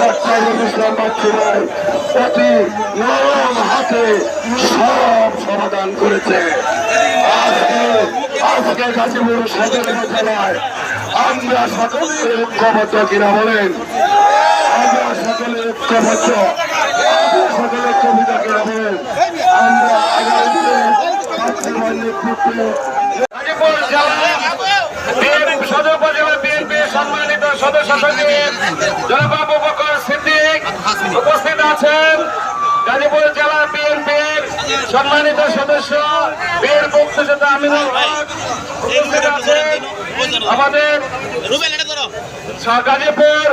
Doctor ইসলাম বাচ্চুরাই অতি নরম হাতে সব সমাধান করেছে আজকে আজকে গাজীপুর সদর জেলায় আমরা সকলে ঐক্যবদ্ধ কিনা বলেন আমরা সকলে ঐক্যবদ্ধ সকলে কবিতা কিনা বলেন আমরা বর্তমান নেতৃত্বে গাজীপুর জেলা আছেন গাজীপুর জেলা বিএনপির সম্মানিত সদস্য বীর মুক্তিযোদ্ধা আমিনুল হক আমাদের গাজীপুর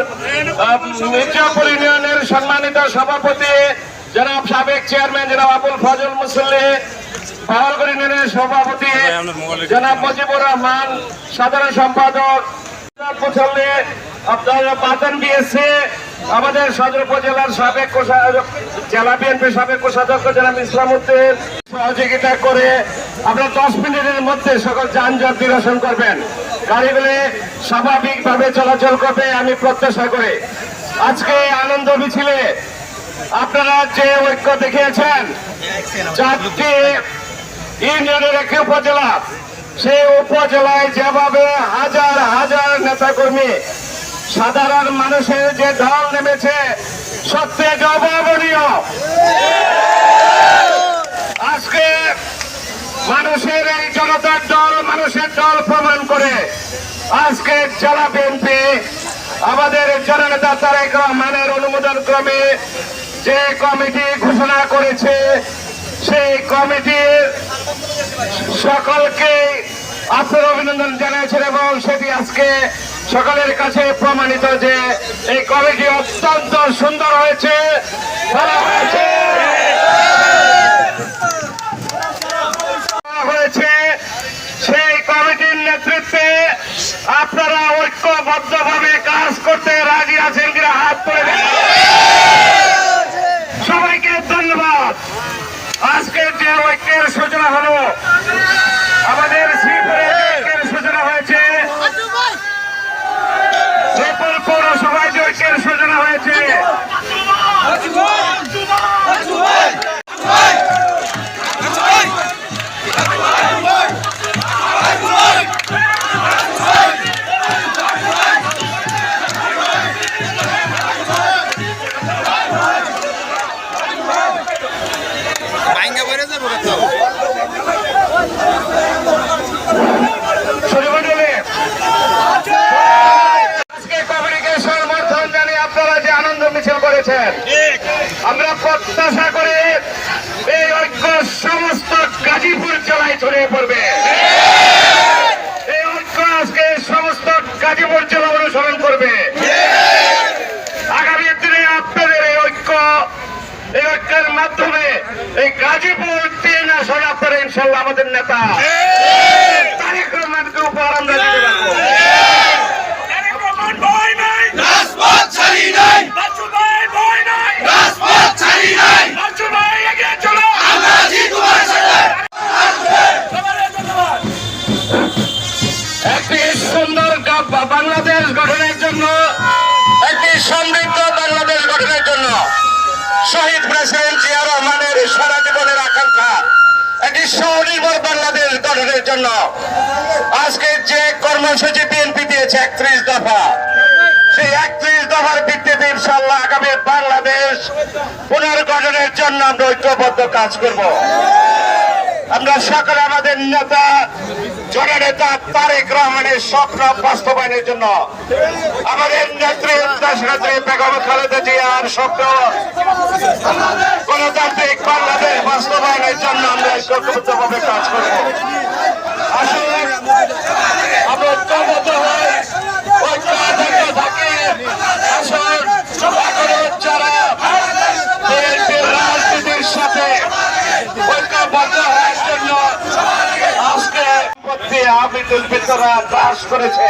মির্জাপুর ইউনিয়নের সম্মানিত সভাপতি জনাব সাবেক চেয়ারম্যান জনাব আবুল ফজল মুসল্লি পাহাড়গড় ইউনিয়নের সভাপতি জনাব মুজিবুর রহমান, সাধারণ সম্পাদক, মুসল্লি আপনার বাতন বিএসসি আমাদের সদর উপজেলার সাবেক জেলা বিএনপি সাবেক কোষাধ্যক্ষ জনাব ইসলাম উদ্দিন সহযোগিতা করে আপনার দশ মিনিটের মধ্যে সকল যানজট নিরসন করবেন। গাড়িগুলি স্বাভাবিকভাবে চলাচল করবে, আমি প্রত্যাশা করি। আজকে আনন্দ মিছিলে আপনারা যে ঐক্য দেখিয়েছেন চারটি ইউনিয়নের একটি উপজেলা, সেই উপজেলায় যেভাবে হাজার হাজার নেতাকর্মী সাধারণ মানুষের যে ঢল নেমেছে সত্যি অভাবনীয় আজকে মানুষের এই জনতার দল, মানুষের দল প্রমাণ করে, আজকে জেলা বিএনপি আমাদের জননেতা তারেক রহমানের অনুমোদন ক্রমে যে কমিটি ঘোষণা করেছে, সেই কমিটির সকলকে আপনার অভিনন্দন জানিয়েছেন এবং সেটি আজকে সকলের কাছে প্রমাণিত যে এই কমিটি অত্যন্ত সুন্দর হয়েছে। হয়েছে। সেই কমিটির নেতৃত্বে আপনারা ঐক্যবদ্ধভাবে করেছেন। আমরা প্রত্যাশা করি এই ঐক্য সমস্ত গাজীপুর জেলায় ছড়িয়ে পড়বে। এই ঐক্য আজকে সমস্ত গাজীপুর জেলা অনুসরণ করবে। আগামী দিনে আপনাদের এই ঐক্য এই ঐক্যের মাধ্যমে এই গাজীপুর তিন আসলে আপনারা ইনশাল্লাহ আমাদের নেতা তারেক রহমানকে উপহার আমরা দিতে পারব তারেক রহমান ভয় নাই রাজপথ ছাড়ি নাই বাচ্চু ভাই ভয় নাই রাজপথ ছাড়ি নাই বাচ্চু ভাই এগিয়ে চলো আমরা আছি তোমার সাথে সবাই ধন্যবাদ একটি সুন্দর বাংলাদেশ গঠনের জন্য। একটি সমৃদ্ধ বাংলাদেশ গঠনের জন্য। শহীদ প্রেসিডেন্ট জিয়া রহমানের সারা জীবনের আকাঙ্ক্ষা। একটি স্বনির্ভর বাংলাদেশ গঠনের জন্য। আজকে যে কর্মসূচি বিএনপি দিয়েছে একত্রিশ দফা, সেই একত্রিশ দফার ভিত্তিতে ইনশাল্লাহ আগামী বাংলাদেশ পুনর্গঠনের জন্য আমরা ঐক্যবদ্ধ কাজ করব। আমরা সকলে আমাদের নেতা, জননেতা তারেক রহমানের স্বপ্ন বাস্তবায়নের জন্য আমাদের নেত্রী নেত্রী বেগম খালেদা জিয়ার স্বপ্ন গণতান্ত্রিক বাংলাদেশ বাস্তবায়নের জন্য আমরা ঐক্যবদ্ধভাবে কাজ করব আসলে আমরা ঐক্যবদ্ধ হয়ে ঐক্যবদ্ধ থাকি আসলে এখনও যারা বিএনপির রাজনীতির সাথে ঐক্যবদ্ধ হওয়ার জন্য আজকে প্রতি আবিদুল ভিতরা দাস করেছে।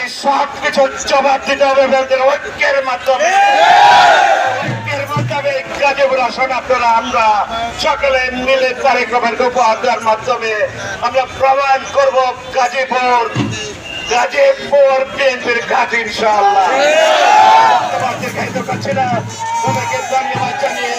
এই সব কিছু জবাব দিতে হবে ঐক্যের মাধ্যমে। ঐক্যের মাধ্যমে গাজীপুর আসন আপনারা, আমরা সকলে মিলে তারেক উপহার ধন্যবাদ জানিয়ে